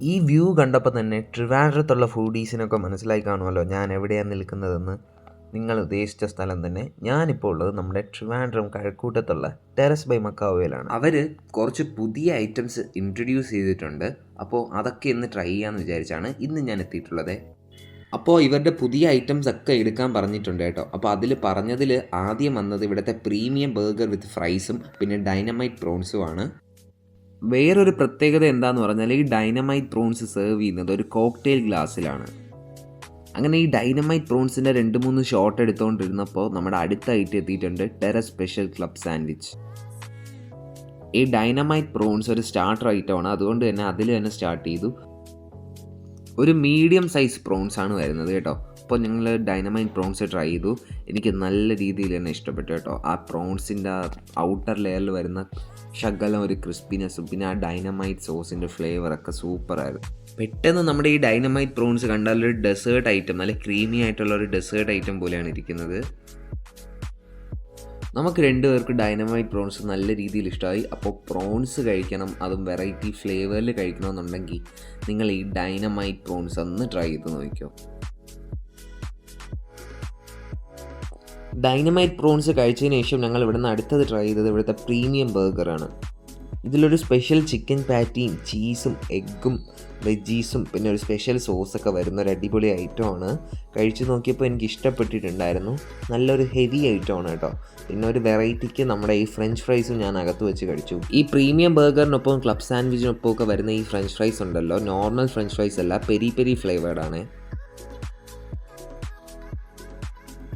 ഈ വ്യൂ കണ്ടപ്പോൾ തന്നെ ട്രിവാൻഡ്രത്തുള്ള ഫുഡീസിനൊക്കെ മനസ്സിലായി കാണുമല്ലോ ഞാൻ എവിടെയാണ് നിൽക്കുന്നതെന്ന്. നിങ്ങൾ ഉദ്ദേശിച്ച സ്ഥലം തന്നെ. ഞാനിപ്പോൾ ഉള്ളത് നമ്മുടെ ട്രിവാൻഡ്രം കഴക്കൂട്ടത്തുള്ള ടെറസ് ബൈ മക്കാവയിലാണ്. അവർ കുറച്ച് പുതിയ ഐറ്റംസ് ഇൻട്രൊഡ്യൂസ് ചെയ്തിട്ടുണ്ട്. അപ്പോൾ അതൊക്കെ ഇന്ന് ട്രൈ ചെയ്യാമെന്ന് വിചാരിച്ചാണ് ഇന്ന് ഞാൻ എത്തിയിട്ടുള്ളത്. അപ്പോൾ ഇവരുടെ പുതിയ ഐറ്റംസ് ഒക്കെ എടുക്കാൻ പറഞ്ഞിട്ടുണ്ട് കേട്ടോ. അപ്പോൾ അതിൽ പറഞ്ഞതിൽ ആദ്യം വന്നത് ഇവിടുത്തെ പ്രീമിയം ബർഗർ വിത്ത് ഫ്രൈസും പിന്നെ ഡൈനമൈറ്റ് പ്രോൺസും ആണ്. വേറൊരു പ്രത്യേകത എന്താന്ന് പറഞ്ഞാൽ ഈ ഡൈനമൈറ്റ് പ്രോൺസ് സെർവ് ചെയ്യുന്നത് ഒരു കോക്ടെയിൽ ഗ്ലാസ്സിലാണ് അങ്ങനെ ഈ ഡൈനമൈറ്റ് പ്രോൺസിന്റെ രണ്ട് മൂന്ന് ഷോട്ട് എടുത്തുകൊണ്ടിരുന്നപ്പോൾ നമ്മുടെ അടുത്തായിട്ട് എത്തിയിട്ടുണ്ട് ടെറസ് സ്പെഷ്യൽ ക്ലബ് സാൻഡ്വിച്ച് ഈ ഡൈനമൈറ്റ് പ്രോൺസ് ഒരു സ്റ്റാർട്ടർ ഐറ്റമാണ് അതുകൊണ്ട് തന്നെ അതിൽ തന്നെ സ്റ്റാർട്ട് ചെയ്തു. ഒരു മീഡിയം സൈസ് പ്രോൺസ് ആണ് വരുന്നത് കേട്ടോ. അപ്പോൾ ഞങ്ങൾ ഡൈനമൈറ്റ് പ്രോൺസ് ട്രൈ ചെയ്തു. എനിക്ക് നല്ല രീതിയിൽ തന്നെ ഇഷ്ടപ്പെട്ടു കേട്ടോ. ആ പ്രോൺസിന്റെ ഔട്ടർ ലെയറിൽ വരുന്ന ശകലം ഒരു ക്രിസ്പിനെസ്സും പിന്നെ ആ ഡൈനമൈറ്റ് സോസിന്റെ ഫ്ലേവറൊക്കെ സൂപ്പറായിരുന്നു പെട്ടെന്ന് നമ്മുടെ ഈ ഡൈനമൈറ്റ് പ്രോൺസ് കണ്ടാൽ ഒരു ഡെസേർട്ട് ഐറ്റം നല്ല ക്രീമി ആയിട്ടുള്ള ഒരു ഡെസേർട്ട് ഐറ്റം പോലെയാണ് ഇരിക്കുന്നത്. നമുക്ക് രണ്ടുപേർക്ക് ഡൈനമൈറ്റ് പ്രോൺസ് നല്ല രീതിയിൽ ഇഷ്ടമായി. അപ്പോൾ പ്രോൺസ് കഴിക്കണം അതും വെറൈറ്റി ഫ്ലേവറിൽ കഴിക്കണമെന്നുണ്ടെങ്കിൽ നിങ്ങൾ ഈ ഡൈനമൈറ്റ് പ്രോൺസ് ഒന്ന് ട്രൈ ചെയ്ത് നോക്കിക്കോ. ഡൈനമൈറ്റ് പ്രോൺസ് കഴിച്ചതിന് ശേഷം ഞങ്ങൾ ഇവിടുന്ന് അടുത്തത് ട്രൈ ചെയ്തത് ഇവിടുത്തെ പ്രീമിയം ബർഗറാണ് ഇതിലൊരു സ്പെഷ്യൽ ചിക്കൻ പാറ്റിയും ചീസും എഗ്ഗും വെജീസും പിന്നെ ഒരു സ്പെഷ്യൽ സോസൊക്കെ വരുന്ന ഒരു അടിപൊളി ഐറ്റമാണ് കഴിച്ചു നോക്കിയപ്പോൾ എനിക്ക് ഇഷ്ടപ്പെട്ടിട്ടുണ്ടായിരുന്നു. നല്ലൊരു ഹെവി ഐറ്റമാണ് കേട്ടോ. പിന്നെ ഒരു വെറൈറ്റിക്ക് നമ്മുടെ ഈ ഫ്രഞ്ച് ഫ്രൈസും ഞാൻ അകത്ത് വെച്ച് കഴിച്ചു. ഈ പ്രീമിയം ബർഗറിനൊപ്പം ക്ലബ് സാൻഡ്വിച്ചിനൊപ്പം ഒക്കെ വരുന്ന ഈ ഫ്രഞ്ച് ഫ്രൈസ് ഉണ്ടല്ലോ. നോർമൽ ഫ്രഞ്ച് ഫ്രൈസ് അല്ല പെരി പെരി ഫ്ലേവേർഡ്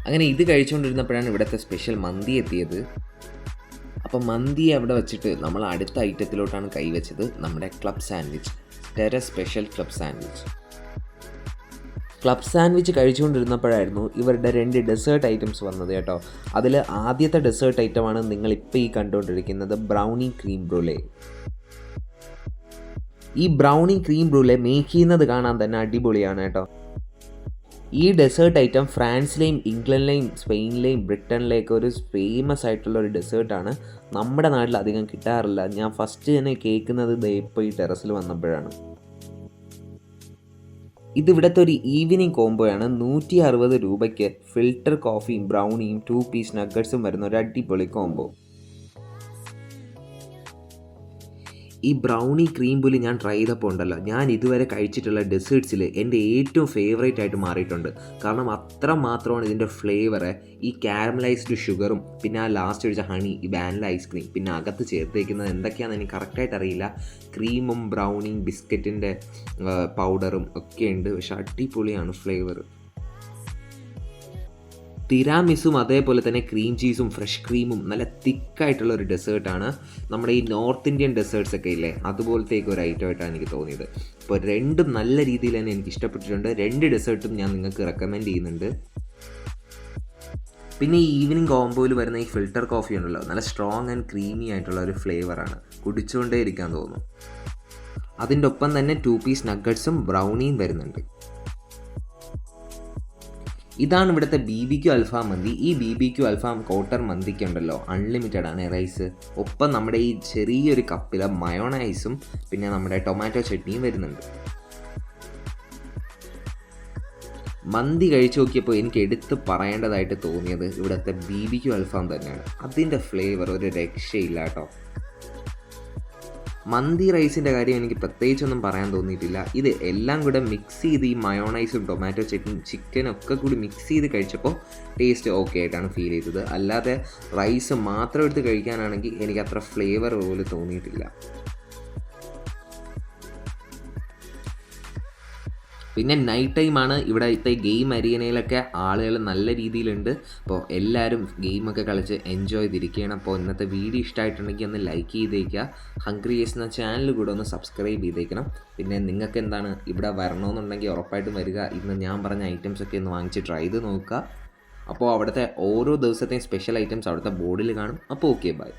അങ്ങനെ ഇത് കഴിച്ചുകൊണ്ടിരുന്നപ്പോഴാണ് ഇവിടുത്തെ സ്പെഷ്യൽ മന്തി എത്തിയത്. അപ്പം മന്തി അവിടെ വെച്ചിട്ട് നമ്മൾ അടുത്ത ഐറ്റത്തിലോട്ടാണ് കൈവച്ചത് നമ്മുടെ club sandwich terra special club sandwich club sandwich കഴിച്ചുകൊണ്ടിരുന്നപ്പോഴായിരുന്നു ഇവരുടെ രണ്ട് ഡെസേർട്ട് ഐറ്റംസ് വന്നത് കേട്ടോ. അതിൽ ആദ്യത്തെ ഡെസേർട്ട് ഐറ്റമാണ് നിങ്ങളിപ്പോൾ ഈ കണ്ടുകൊണ്ടിരിക്കുന്നത് ബ്രൗണി ക്രീം ബ്രൂലെ ഈ ബ്രൗണി ക്രീം ബ്രൂലെ മേക്ക് ചെയ്യുന്നത് കാണാൻ തന്നെ അടിപൊളിയാണ് കേട്ടോ. ഈ ഡെസേർട്ട് ഐറ്റം ഫ്രാൻസിലെയും ഇംഗ്ലണ്ടിലെയും സ്പെയിനിലെയും ബ്രിട്ടനിലെയൊക്കെ ഒരു ഫേമസ് ആയിട്ടുള്ള ഒരു ഡെസേർട്ടാണ് നമ്മുടെ നാട്ടിൽ അധികം കിട്ടാറില്ല. ഞാൻ ഫസ്റ്റ് തന്നെ കേൾക്കുന്നത് ഇപ്പോൾ ഈ ടെറസിൽ വന്നപ്പോഴാണ്. ഇത് ഇവിടുത്തെ ഒരു ഈവനിങ് കോംബോയാണ് നൂറ്റി അറുപത് രൂപയ്ക്ക് ഫിൽറ്റർ കോഫിയും ബ്രൗണിയും ടു പീസ് നഗറ്റ്സും വരുന്ന ഒരു അടിപൊളി കോംബോ ഈ ബ്രൗണി ക്രീം പുലി ഞാൻ ട്രൈ ചെയ്തപ്പോൾ ഉണ്ടല്ലോ. ഞാൻ ഇതുവരെ കഴിച്ചിട്ടുള്ള ഡെസേർട്സിൽ എന്റെ ഏറ്റവും ഫേവറേറ്റ് ആയിട്ട് മാറിയിട്ടുണ്ട്. കാരണം അത്ര മാത്രമാണ് ഇതിന്റെ ഫ്ലേവർ ഈ കാരമലൈസ്ഡ് ഷുഗറും പിന്നെ ആ ലാസ്റ്റ് ഒഴിച്ച ഹണി ഈ വാനില ഐസ്ക്രീം പിന്നെ അകത്ത് ചേർത്തേക്കുന്നത് എന്തൊക്കെയാണെന്ന് എനിക്ക് കറക്റ്റായിട്ട് അറിയില്ല. ക്രീമും ബ്രൗണിയും ബിസ്ക്കറ്റിന്റെ പൗഡറും ഒക്കെ ഉണ്ട്. പക്ഷെ അടിപൊളിയാണ് ഫ്ലേവർ തിരാമിസും അതേപോലെ തന്നെ ക്രീം ചീസും ഫ്രഷ് ക്രീമും നല്ല തിക്കായിട്ടുള്ള ഒരു ഡെസേർട്ടാണ് നമ്മുടെ ഈ നോർത്ത് ഇന്ത്യൻ ഡെസേർട്ട്സ് ഒക്കെ ഇല്ലേ അതുപോലത്തേക്ക് ഒരു ഐറ്റം ആയിട്ടാണ് എനിക്ക് തോന്നിയത്. അപ്പോൾ രണ്ടും നല്ല രീതിയിൽ തന്നെ എനിക്ക് ഇഷ്ടപ്പെട്ടിട്ടുണ്ട്. രണ്ട് ഡെസേർട്ടും ഞാൻ നിങ്ങൾക്ക് റെക്കമെൻഡ് ചെയ്യുന്നുണ്ട്. പിന്നെ ഈ ഈവനിങ് കോംബോയിൽ വരുന്ന ഈ ഫിൽട്ടർ കോഫി ഉണ്ടല്ലോ നല്ല സ്ട്രോങ് ആൻഡ് ക്രീമി ആയിട്ടുള്ള ഒരു ഫ്ലേവറാണ് കുടിച്ചുകൊണ്ടേ ഇരിക്കാൻ തോന്നും അതിന്റെ ഒപ്പം തന്നെ ടു പീസ് നഗറ്റ്സും ബ്രൗണിയും വരുന്നുണ്ട്. ഇതാണ് ഇവിടുത്തെ B B Q Alfam mandi. ഈ B B Q Alfam quarter മന്തിക്ക് ഉണ്ടല്ലോ അൺലിമിറ്റഡ് ആണ് റൈസ് ഒപ്പം നമ്മുടെ ഈ ചെറിയൊരു കപ്പിലെ മയോണൈസും പിന്നെ നമ്മുടെ ടൊമാറ്റോ ചട്നിയും വരുന്നുണ്ട്. മന്തി കഴിച്ചു നോക്കിയപ്പോൾ എനിക്ക് എടുത്ത് പറയേണ്ടതായിട്ട് തോന്നിയത് ഇവിടുത്തെ ബി ബി ക്യു അൽഫാം തന്നെയാണ്. അതിന്റെ ഫ്ലേവർ ഒരു രക്ഷയില്ല കേട്ടോ. മന്തി റൈസിന്റെ കാര്യം എനിക്ക് പ്രത്യേകിച്ചൊന്നും പറയാൻ തോന്നിയിട്ടില്ല. ഇത് എല്ലാം കൂടെ മിക്സ് ചെയ്ത് ഈ മയോണൈസും ടൊമാറ്റോ ചിക്കൻ ചിക്കനും ഒക്കെ കൂടി മിക്സ് ചെയ്ത് കഴിച്ചപ്പോൾ ടേസ്റ്റ് ഓക്കെ ആയിട്ടാണ് ഫീൽ ചെയ്തത്. അല്ലാതെ റൈസ് മാത്രം എടുത്ത് കഴിക്കാനാണെങ്കിൽ എനിക്ക് അത്ര ഫ്ലേവർ പോലെ തോന്നിയിട്ടില്ല. പിന്നെ നൈറ്റ് ടൈമാണ് ഇവിടുത്തെ ഗെയിം അരിയനയിലൊക്കെ ആളുകൾ നല്ല രീതിയിലുണ്ട്. അപ്പോൾ എല്ലാവരും ഗെയിമൊക്കെ കളിച്ച് എൻജോയ് ചെയ്തിരിക്കുകയാണ് അപ്പോൾ ഇന്നത്തെ വീഡിയോ ഇഷ്ടമായിട്ടുണ്ടെങ്കിൽ ഒന്ന് ലൈക്ക് ചെയ്തേക്കുക ഹംഗ്രി എന്ന ചാനൽ കൂടെ ഒന്ന് സബ്സ്ക്രൈബ് ചെയ്തേക്കണം. പിന്നെ നിങ്ങൾക്ക് എന്താണ് ഇവിടെ വരണമെന്നുണ്ടെങ്കിൽ ഉറപ്പായിട്ടും വരിക. ഇന്ന് ഞാൻ പറഞ്ഞ ഐറ്റംസ് ഒക്കെ ഒന്ന് വാങ്ങിച്ച് ട്രൈ ചെയ്ത് നോക്കുക. അപ്പോൾ അവിടുത്തെ ഓരോ ദിവസത്തെയും സ്പെഷ്യൽ ഐറ്റംസ് അവിടുത്തെ ബോർഡിൽ കാണും. അപ്പോൾ ഓക്കെ ബൈ